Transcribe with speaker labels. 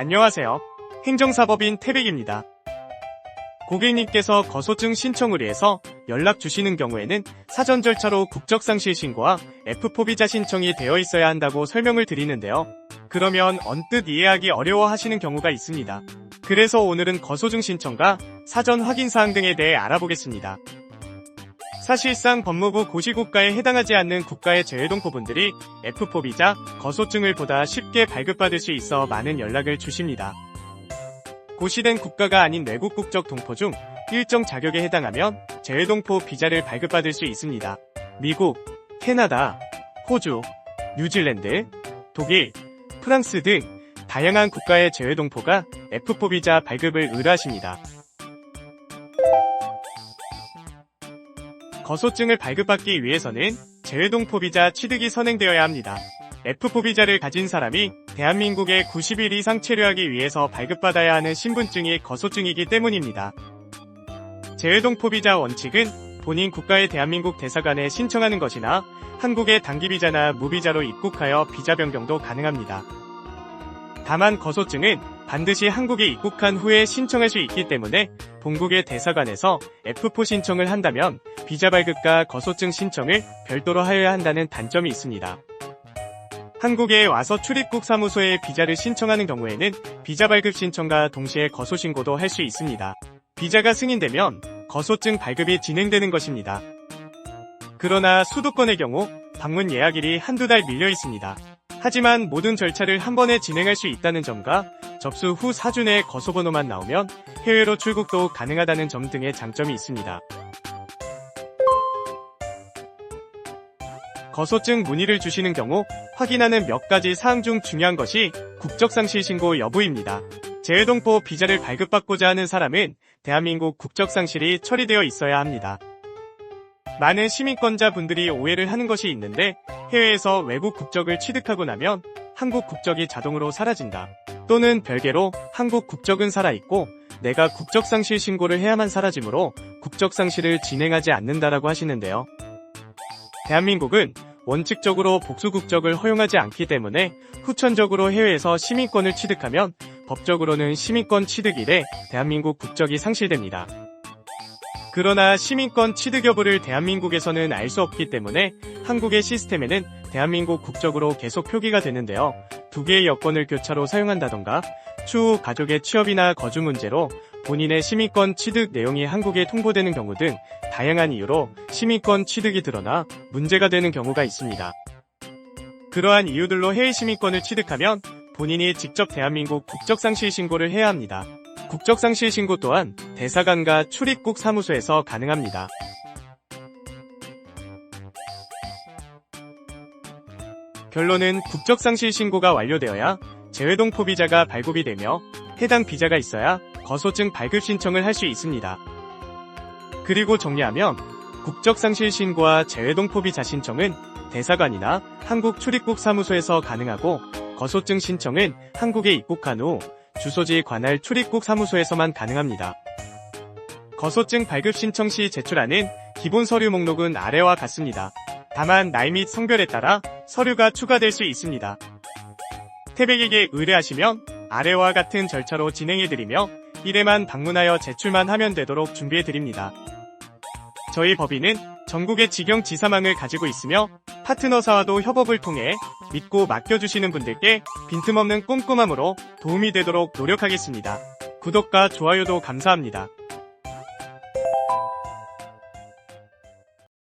Speaker 1: 안녕하세요. 행정사법인 태백입니다. 고객님께서 거소증 신청 의뢰해서 연락 주시는 경우에는 사전 절차로 국적상실 신고와 F포비자 신청이 되어 있어야 한다고 설명을 드리는데요. 그러면 언뜻 이해하기 어려워 하시는 경우가 있습니다. 그래서 오늘은 거소증 신청과 사전 확인 사항 등에 대해 알아보겠습니다. 사실상 법무부 고시국가에 해당하지 않는 국가의 재외동포분들이 F포 비자, 거소증을 보다 쉽게 발급받을 수 있어 많은 연락을 주십니다. 고시된 국가가 아닌 외국 국적 동포 중 일정 자격에 해당하면 재외동포 비자를 발급받을 수 있습니다. 미국, 캐나다, 호주, 뉴질랜드, 독일, 프랑스 등 다양한 국가의 재외동포가 F포 비자 발급을 의뢰하십니다. 거소증을 발급받기 위해서는 재외동 포 비자 취득이 선행되어야 합니다. F포 비자를 가진 사람이 대한민국에 90일 이상 체류하기 위해서 발급받아야 하는 신분증이 거소증이기 때문입니다. 재외동 포 비자 원칙은 본인 국가의 대한민국 대사관에 신청하는 것이나 한국의 단기 비자나 무비자로 입국하여 비자 변경도 가능합니다. 다만 거소증은 반드시 한국에 입국한 후에 신청할 수 있기 때문에 본국의 대사관에서 F포 신청을 한다면 비자 발급과 거소증 신청을 별도로 하여야 한다는 단점이 있습니다. 한국에 와서 출입국 사무소에 비자를 신청하는 경우에는 비자 발급 신청과 동시에 거소 신고도 할 수 있습니다. 비자가 승인되면 거소증 발급이 진행되는 것입니다. 그러나 수도권의 경우 방문 예약일이 한두 달 밀려 있습니다. 하지만 모든 절차를 한 번에 진행할 수 있다는 점과 접수 후 4주 내에 거소번호만 나오면 해외로 출국도 가능하다는 점 등의 장점이 있습니다. 거소증 문의를 주시는 경우 확인하는 몇 가지 사항 중 중요한 것이 국적상실 신고 여부입니다. 재외동포 비자를 발급받고자 하는 사람은 대한민국 국적상실이 처리되어 있어야 합니다. 많은 시민권자분들이 오해를 하는 것이 있는데 해외에서 외국 국적을 취득하고 나면 한국 국적이 자동으로 사라진다. 또는 별개로 한국 국적은 살아있고 내가 국적상실 신고를 해야만 사라지므로 국적상실을 진행하지 않는다라고 하시는데요. 대한민국은 원칙적으로 복수 국적을 허용하지 않기 때문에 후천적으로 해외에서 시민권을 취득하면 법적으로는 시민권 취득 이래 대한민국 국적이 상실됩니다. 그러나 시민권 취득 여부를 대한민국에서는 알 수 없기 때문에 한국의 시스템에는 대한민국 국적으로 계속 표기가 되는데요. 두 개의 여권을 교차로 사용한다던가 추후 가족의 취업이나 거주 문제로 본인의 시민권 취득 내용이 한국에 통보되는 경우 등 다양한 이유로 시민권 취득이 드러나 문제가 되는 경우가 있습니다. 그러한 이유들로 해외 시민권을 취득하면 본인이 직접 대한민국 국적상실 신고를 해야 합니다. 국적상실 신고 또한 대사관과 출입국 사무소에서 가능합니다. 결론은 국적상실 신고가 완료되어야 재외동 포 비자가 발급이 되며 해당 비자가 있어야 거소증 발급 신청을 할 수 있습니다. 그리고 정리하면 국적상실 신고와 재외동포 비 자 신청은 대사관이나 한국 출입국 사무소에서 가능하고 거소증 신청은 한국에 입국한 후 주소지 관할 출입국 사무소에서만 가능합니다. 거소증 발급 신청 시 제출하는 기본 서류 목록은 아래와 같습니다. 다만 나이 및 성별에 따라 서류가 추가될 수 있습니다. 태백에게 의뢰하시면 아래와 같은 절차로 진행해드리며 1회만 방문하여 제출만 하면 되도록 준비해드립니다. 저희 법인은 전국의 직영 지사망을 가지고 있으며 파트너사와도 협업을 통해 믿고 맡겨주시는 분들께 빈틈없는 꼼꼼함으로 도움이 되도록 노력하겠습니다. 구독과 좋아요도 감사합니다.